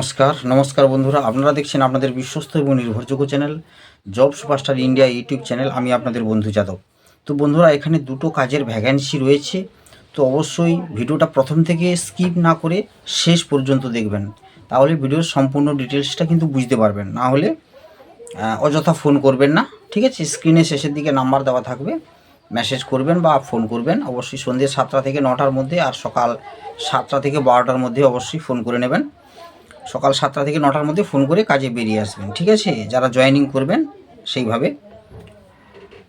নমস্কার নমস্কার বন্ধুরা। আপনারা দেখছেন আপনাদের বিশ্বস্ত এবং নির্ভরযোগ্য channel, job superstar India YouTube channel. আমি আপনাদের বন্ধু যাদব। তো বন্ধুরা, এখানে দুটো কাজের ভ্যাকেন্সি রয়েছে। তো অবশ্যই ভিডিওটা প্রথম থেকে স্কিপ না করে শেষ পর্যন্ত দেখবেন। তাহলে ভিডিওর সম্পূর্ণ ডিটেলসটা কিন্তু বুঝতে পারবেন। না হলে অযথা ফোন করবেন না। ঠিক আছে? স্ক্রিনে শেষের দিকে নাম্বার দেওয়া থাকবে। মেসেজ করবেন বা ফোন করবেন। অবশ্যই সন্ধ্যে সাতটা থেকে নটার মধ্যে আর সকাল সাতটা থেকে বারোটার মধ্যে অবশ্যই ফোন করে নেবেন। সকাল সাতটা থেকে নটার মধ্যে ফোন করে কাজে বেরিয়ে আসবেন, ঠিক আছে? যারা জয়েনিং করবেন, সেইভাবে।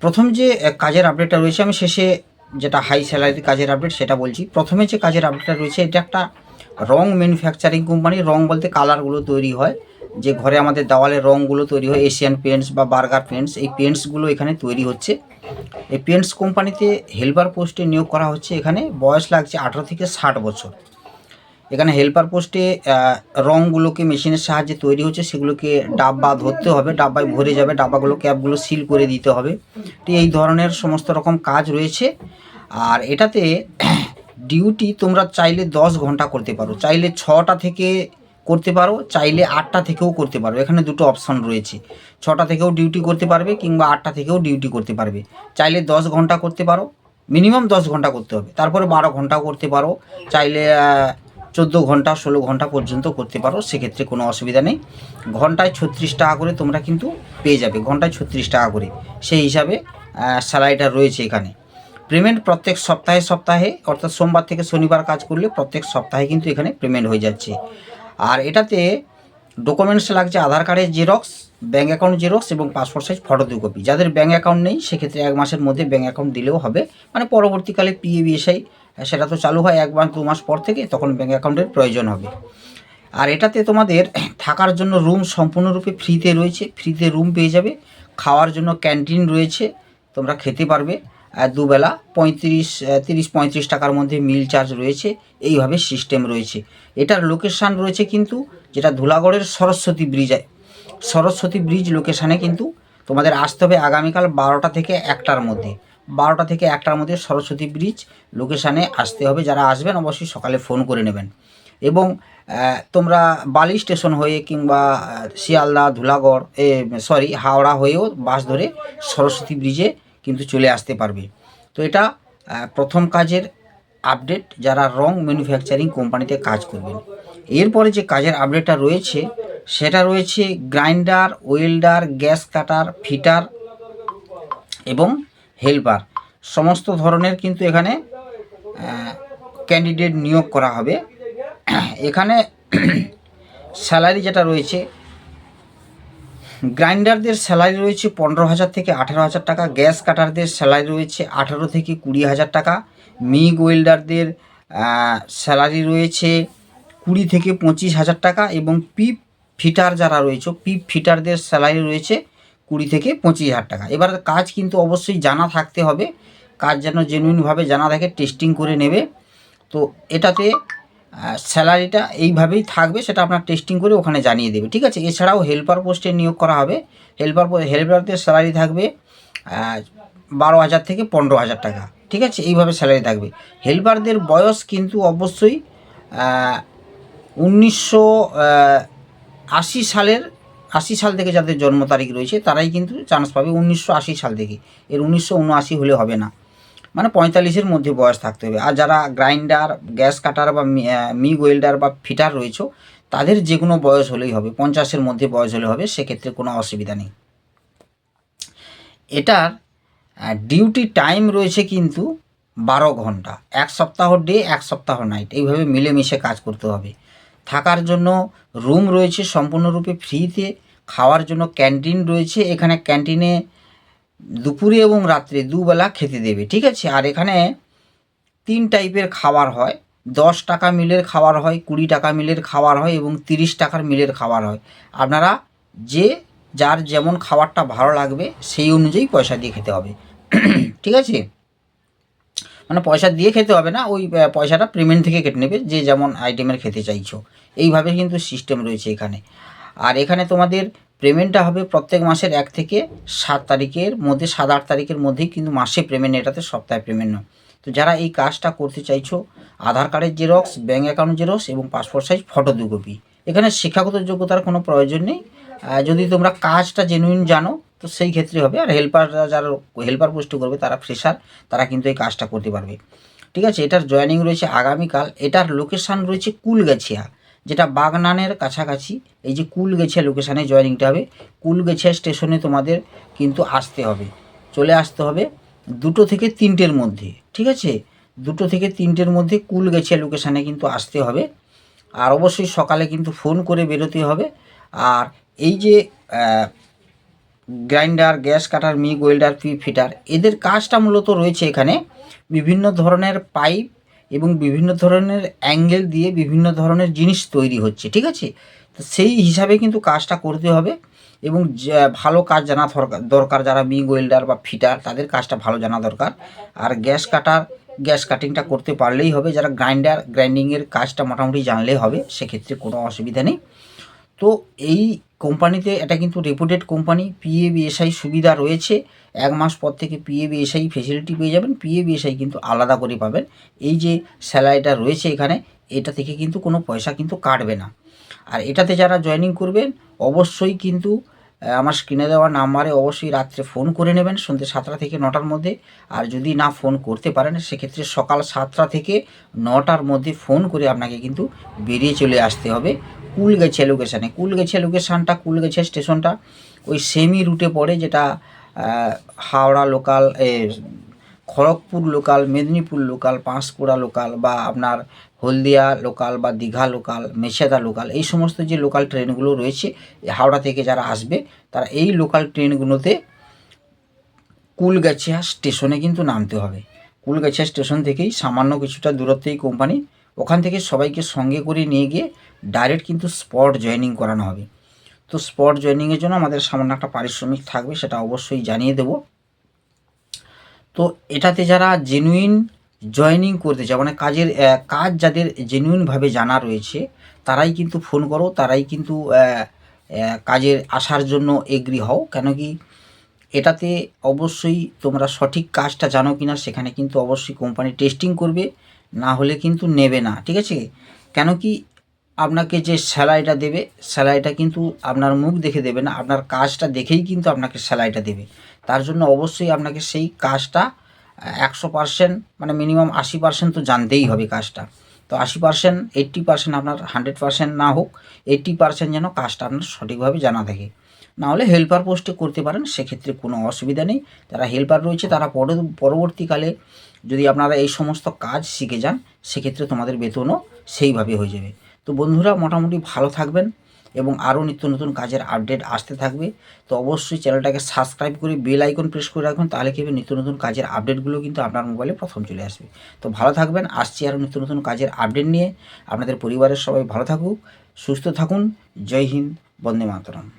প্রথম যে কাজের আপডেটটা রয়েছে, আমি শেষে যেটা হাই স্যালারির কাজের আপডেট সেটা বলছি। প্রথমে যে কাজের আপডেটটা রয়েছে, এটা একটা রং ম্যানুফ্যাকচারিং কোম্পানি রং বলতে কালারগুলো তৈরি হয়। যে ঘরে আমাদের দেওয়ালে রঙগুলো তৈরি হয় এশিয়ান পেন্টস বা বার্গার পেন্টস এই পেন্টসগুলো এখানে তৈরি হচ্ছে। এই পেন্টস কোম্পানিতে হেল্পার পোস্টে নিয়োগ করা হচ্ছে এখানে। বয়স লাগছে আঠারো থেকে ষাট বছর। এখানে হেল্পার পোস্টে রঙগুলোকে মেশিনের সাহায্যে তৈরি হচ্ছে, সেগুলোকে ডাব্বা ধরতে হবে, ডাব্বায় ভরে যাবে, ডাব্বাগুলো ক্যাপগুলো সিল করে দিতে হবে। তো এই ধরনের সমস্ত রকম কাজ রয়েছে। আর এটাতে ডিউটি তোমরা চাইলে দশ ঘণ্টা করতে পারো, চাইলে ছটা থেকে করতে পারো, চাইলে আটটা থেকেও করতে পারো। এখানে দুটো অপশন রয়েছে, ছটা থেকেও ডিউটি করতে পারবে কিংবা আটটা থেকেও ডিউটি করতে পারবে। চাইলে দশ ঘণ্টা করতে পারো মিনিমাম দশ ঘণ্টা করতে হবে, তারপরে বারো ঘন্টাও করতে পারো। চাইলে চোদ্দ ঘণ্টা, ষোলো ঘণ্টা পর্যন্ত করতে পারো, সেক্ষেত্রে কোনো অসুবিধা নেই। ঘন্টায় ছত্রিশ টাকা করে তোমরা কিন্তু পেয়ে যাবে, ঘন্টায় ছত্রিশ টাকা করে। সেই হিসাবে স্যালারিটা রয়েছে এখানে। পেমেন্ট প্রত্যেক সপ্তাহে সপ্তাহে, অর্থাৎ সোমবার থেকে শনিবার কাজ করলে প্রত্যেক সপ্তাহে কিন্তু এখানে পেমেন্ট হয়ে যাচ্ছে। আর এটাতে ডকুমেন্টস লাগছে, আধার কার্ডের জেরক্স ব্যাঙ্ক অ্যাকাউন্ট জেরক্স এবং পাসপোর্ট সাইজ ফটো দু কপি। যাদের ব্যাঙ্ক অ্যাকাউন্ট নেই, সেক্ষেত্রে এক মাসের মধ্যে ব্যাঙ্ক অ্যাকাউন্ট দিলেও হবে। মানে পরবর্তীকালে পিএবিএসআই সেটা তো চালু হয় এক মাস, দু মাস পর থেকে, তখন ব্যাঙ্ক অ্যাকাউন্টের প্রয়োজন হবে। আর এটাতে তোমাদের থাকার জন্য রুম সম্পূর্ণরূপে ফ্রিতে রয়েছে। ফ্রিতে রুম পেয়ে যাবে। খাওয়ার জন্য ক্যান্টিন রয়েছে। তোমরা খেতে পারবে। দুবেলা পঁয়ত্রিশ তিরিশ, পঁয়ত্রিশ টাকার মধ্যে মিল চার্জ রয়েছে। এইভাবে সিস্টেম রয়েছে। এটার লোকেশান রয়েছে কিন্তু, যেটা ধুলাগড়ের সরস্বতী ব্রিজ। সরস্বতী ব্রিজ লোকেশানে কিন্তু তোমাদের আসতে হবে আগামীকাল বারোটা থেকে একটার মধ্যে। বারোটা থেকে একটার মধ্যে সরস্বতী ব্রিজ লোকেশানে আসতে হবে। যারা আসবেন অবশ্যই সকালে ফোন করে নেবেন। এবং তোমরা বালি স্টেশন হয়ে কিংবা শিয়ালদা, ধুলাগড়, এ, সরি, হাওড়া হয়েও বাস ধরে সরস্বতী ব্রিজে কিন্তু চলে আসতে পারবে। তো এটা প্রথম কাজের আপডেট। যারা রং ম্যানুফ্যাকচারিং কোম্পানিতে কাজ করবেন। এরপরে যে কাজের আপডেটটা রয়েছে সেটা রয়েছে grinder, welder, gas cutter, fitter এবং হেল্পার। সমস্ত ধরনের কিন্তু এখানে ক্যান্ডিডেট নিয়োগ করা হবে। এখানে স্যালারি যেটা রয়েছে, গ্রাইন্ডারদের স্যালারি রয়েছে পনেরো হাজার থেকে আঠারো হাজার টাকা, গ্যাস কাটারদের স্যালারি রয়েছে আঠারো থেকে কুড়ি হাজার টাকা, মিগ ওয়েল্ডারদের স্যালারি রয়েছে কুড়ি থেকে পঁচিশ হাজার টাকা এবং পিপ ফিটার যারা রয়েছে পিপ ফিটারদের স্যালারি রয়েছে কুড়ি থেকে পঁচিশ হাজার টাকা। এবার কাজ কিন্তু অবশ্যই জানা থাকতে হবে, কাজ যেন জেনুইনভাবে জানা থাকে টেস্টিং করে নেবে। তো এটাতে স্যালারিটা এইভাবেই থাকবে, সেটা আপনার টেস্টিং করে ওখানে জানিয়ে দেবে, ঠিক আছে? এছাড়াও হেল্পার পোস্টে নিয়োগ করা হবে। হেল্পার হেল্পারদের স্যালারি থাকবে বারো হাজার থেকে পনেরো হাজার টাকা, ঠিক আছে? এইভাবে স্যালারি থাকবে। হেল্পারদের বয়স কিন্তু অবশ্যই উনিশশো আশি সালের, আশি সাল থেকে যাদের জন্ম তারিখ রয়েছে, তারাই কিন্তু চান্স পাবে উনিশশো আশি সাল থেকে। এর উনিশশো উনআশি হলে হবে না। মানে পঁয়তাল্লিশের মধ্যে বয়স থাকতে হবে। আর যারা গ্রাইন্ডার, গ্যাস কাটার বা মিগ ওয়েল্ডার বা ফিটার রয়েছে, তাদের যে কোনো বয়স হলেই হবে। পঞ্চাশের মধ্যে বয়স হলে হবে, সেক্ষেত্রে কোনো অসুবিধা নেই। এটার ডিউটি টাইম রয়েছে কিন্তু বারো ঘণ্টা। এক সপ্তাহ ডে এক সপ্তাহ নাইট এইভাবে মিলেমিশে কাজ করতে হবে। থাকার জন্য রুম রয়েছে সম্পূর্ণরূপে ফ্রিতে খাওয়ার জন্য ক্যান্টিন রয়েছে, এখানে ক্যান্টিনে দুপুরে এবং রাত্রে দুবেলা খেতে দেবে, ঠিক আছে? আর এখানে তিন টাইপের খাবার হয়, দশ টাকা মিলের খাবার হয়, কুড়ি টাকা মিলের খাবার হয় এবং তিরিশ টাকার মিলের খাবার হয়। আপনারা যে, যার যেমন খাবারটা ভালো লাগবে, সেই অনুযায়ী পয়সা দিয়ে খেতে হবে। ঠিক আছে? মানে পয়সা দিয়ে খেতে হবে না, ওই পয়সাটা পেমেন্ট থেকে কেটে নেবে, যে যেমন আইটেমের খেতে চাইছো। এইভাবে কিন্তু সিস্টেম রয়েছে এখানে। আর এখানে তোমাদের পেমেন্টটা হবে প্রত্যেক মাসের এক থেকে সাত তারিখের মধ্যে, সাত আট তারিখের মধ্যেই কিন্তু মাসে পেমেন্ট এটাতে সপ্তাহে পেমেন্ট নয় তো যারা এই কাজটা করতে চাইছো, আধার কার্ডের জেরক্স ব্যাঙ্ক অ্যাকাউন্ট জেরক্স এবং পাসপোর্ট সাইজ ফটো দু কপি এখানে শিক্ষাগত যোগ্যতার কোনো প্রয়োজন নেই। যদি তোমরা কাজটা জেনুইন জানো তো সেই ক্ষেত্রে হবে। আর হেল্পার যারা হেল্পার পোস্ট করবে, তারা ফ্রেশার তারা কিন্তু এই কাজটা করতে পারবে। ঠিক আছে? এটার জয়েনিং রয়েছে আগামীকাল। এটার লোকেশান রয়েছে কুলগাছিয়া, যেটা বাগনানের কাছাকাছি। এই যে কুলগেছিয়া লোকেশানে জয়েনিংটা হবে। কুলগেছিয়া স্টেশনে তোমাদের কিন্তু আসতে হবে। চলে আসতে হবে দুটো থেকে তিনটের মধ্যে। ঠিক আছে? দুটো থেকে তিনটের মধ্যে কুলগেছিয়া লোকেশানে কিন্তু আসতে হবে। আর অবশ্যই সকালে কিন্তু ফোন করে বেরোতে হবে। আর এই যে grinder, gas cutter MIG, welder P fitter. এদের কাজটা মূলত রয়েছে এখানে বিভিন্ন ধরনের পাইপ এবং বিভিন্ন ধরনের অ্যাঙ্গেল দিয়ে বিভিন্ন ধরনের জিনিস তৈরি হচ্ছে, ঠিক আছে? তো সেই হিসাবে কিন্তু কাজটা করতে হবে এবং ভালো কাজ জানা দরকার যারা মিগ, ওয়েল্ডার বা ফিটার, তাদের কাজটা ভালো জানা দরকার। আর গ্যাস কাটার, গ্যাস কাটিংটা করতে পারলেই হবে, যারা গ্রাইন্ডার, গ্রাইন্ডিংয়ের কাজটা মোটামুটি জানলেই হবে, সেক্ষেত্রে কোনো অসুবিধা নেই। তো এই কোম্পানিতে, এটা কিন্তু রেপুটেড কোম্পানি পিএ পিএবিএসআই সুবিধা রয়েছে। এক মাস পর থেকে পিএবিএসআই ফেসিলিটি পেয়ে যাবেন। পিএবিএসআই কিন্তু আলাদা করে পাবেন। এই যে স্যালারিটা রয়েছে এখানে, এটা থেকে কিন্তু কোনো পয়সা কিন্তু কাটবে না। আর এটাতে যারা জয়েনিং করবেন, অবশ্যই কিন্তু আমার স্ক্রিনে দেওয়া নাম্বারে অবশ্যই রাত্রে ফোন করে নেবেন, সন্ধ্যে সাতটা থেকে নটার মধ্যে। আর যদি না ফোন করতে পারেন, সেক্ষেত্রে সকাল সাতটা থেকে নটার মধ্যে ফোন করে আপনাকে কিন্তু বেরিয়ে চলে আসতে হবে। কুলগেছে লোকেশানে। কুলগেছে লোকেশানটা, কুলগেছে স্টেশনটা ওই সেমি রুটে পড়ে যেটা Howrah local Kharagpur local Medinipur local Panskura local বা আপনার হলদিয়া লোকাল বা দীঘা লোকাল মেছেদা লোকাল এই সমস্ত যে লোকাল ট্রেনগুলো রয়েছে, হাওড়া থেকে যারা আসবে, তারা এই লোকাল ট্রেনগুলোতে কুলগাছিয়া স্টেশনে কিন্তু নামতে হবে। কুলগাছিয়া স্টেশন থেকেই সামান্য কিছুটা দূরত্বেই কোম্পানি ওখান থেকে সবাইকে সঙ্গে করে নিয়ে গিয়ে ডাইরেক্ট কিন্তু স্পট জয়েনিং করানো হবে। তো স্পট জয়েনিংয়ের জন্য আমাদের সামান্য একটা পারিশ্রমিক থাকবে, সেটা অবশ্যই জানিয়ে দেবো। তো এটাতে যারা জেনুইন জয়েনিং করতে চায় মানে কাজের কাজ যাদের জেনুইনভাবে জানা রয়েছে, তারাই কিন্তু ফোন করো, তারাই কিন্তু কাজের আসার জন্য এগ্রি হও। কেন কি এটাতে অবশ্যই তোমরা সঠিক কাজটা জানো কিনা, সেখানে কিন্তু অবশ্যই কোম্পানি টেস্টিং করবে। না হলে কিন্তু নেবে না, ঠিক আছে? কেন কি আপনাকে যে স্যালারিটা দেবে স্যালারিটা কিন্তু আপনার মুখ দেখে দেবে না, আপনার কাজটা দেখেই কিন্তু আপনাকে স্যালারিটা দেবে। তার জন্য অবশ্যই আপনাকে সেই কাজটা একশো পার্সেন্ট মানে মিনিমাম আশি পার্সেন্ট তো জানতেই হবে কাজটা। তো আশি পার্সেন্ট এইট্টি পার্সেন্ট আপনার হান্ড্রেড পার্সেন্ট না হোক এইট্টি পার্সেন্ট যেন কাজটা আপনার সঠিকভাবে জানা থাকে। না হলে হেল্পার পোস্টে করতে পারেন, সেক্ষেত্রে কোনো অসুবিধা নেই। যারা হেল্পার রয়েছে, তারা পর- পরবর্তীকালে যদি আপনারা এই সমস্ত কাজ শিখে যান, সেক্ষেত্রে তোমাদের বেতনও সেইভাবে হয়ে যাবে। তো বন্ধুরা, মোটামুটি ভালো থাকবেন এবং আরও নিত্য নতুন কাজের আপডেট আসতে থাকবে। তো অবশ্যই চ্যানেলটাকে সাবস্ক্রাইব করে বেল আইকন প্রেস করে রাখবেন, তাহলে কি হবে? নিত্য নতুন কাজের আপডেটগুলো কিন্তু আপনার মোবাইলে প্রথম চলে আসবে। তো ভালো থাকবেন, আসছি আরও নিত্য নতুন কাজের আপডেট নিয়ে। আপনাদের পরিবারের সবাই ভালো থাকুক, সুস্থ থাকুন। জয় হিন্দ, বন্দে মাতরম।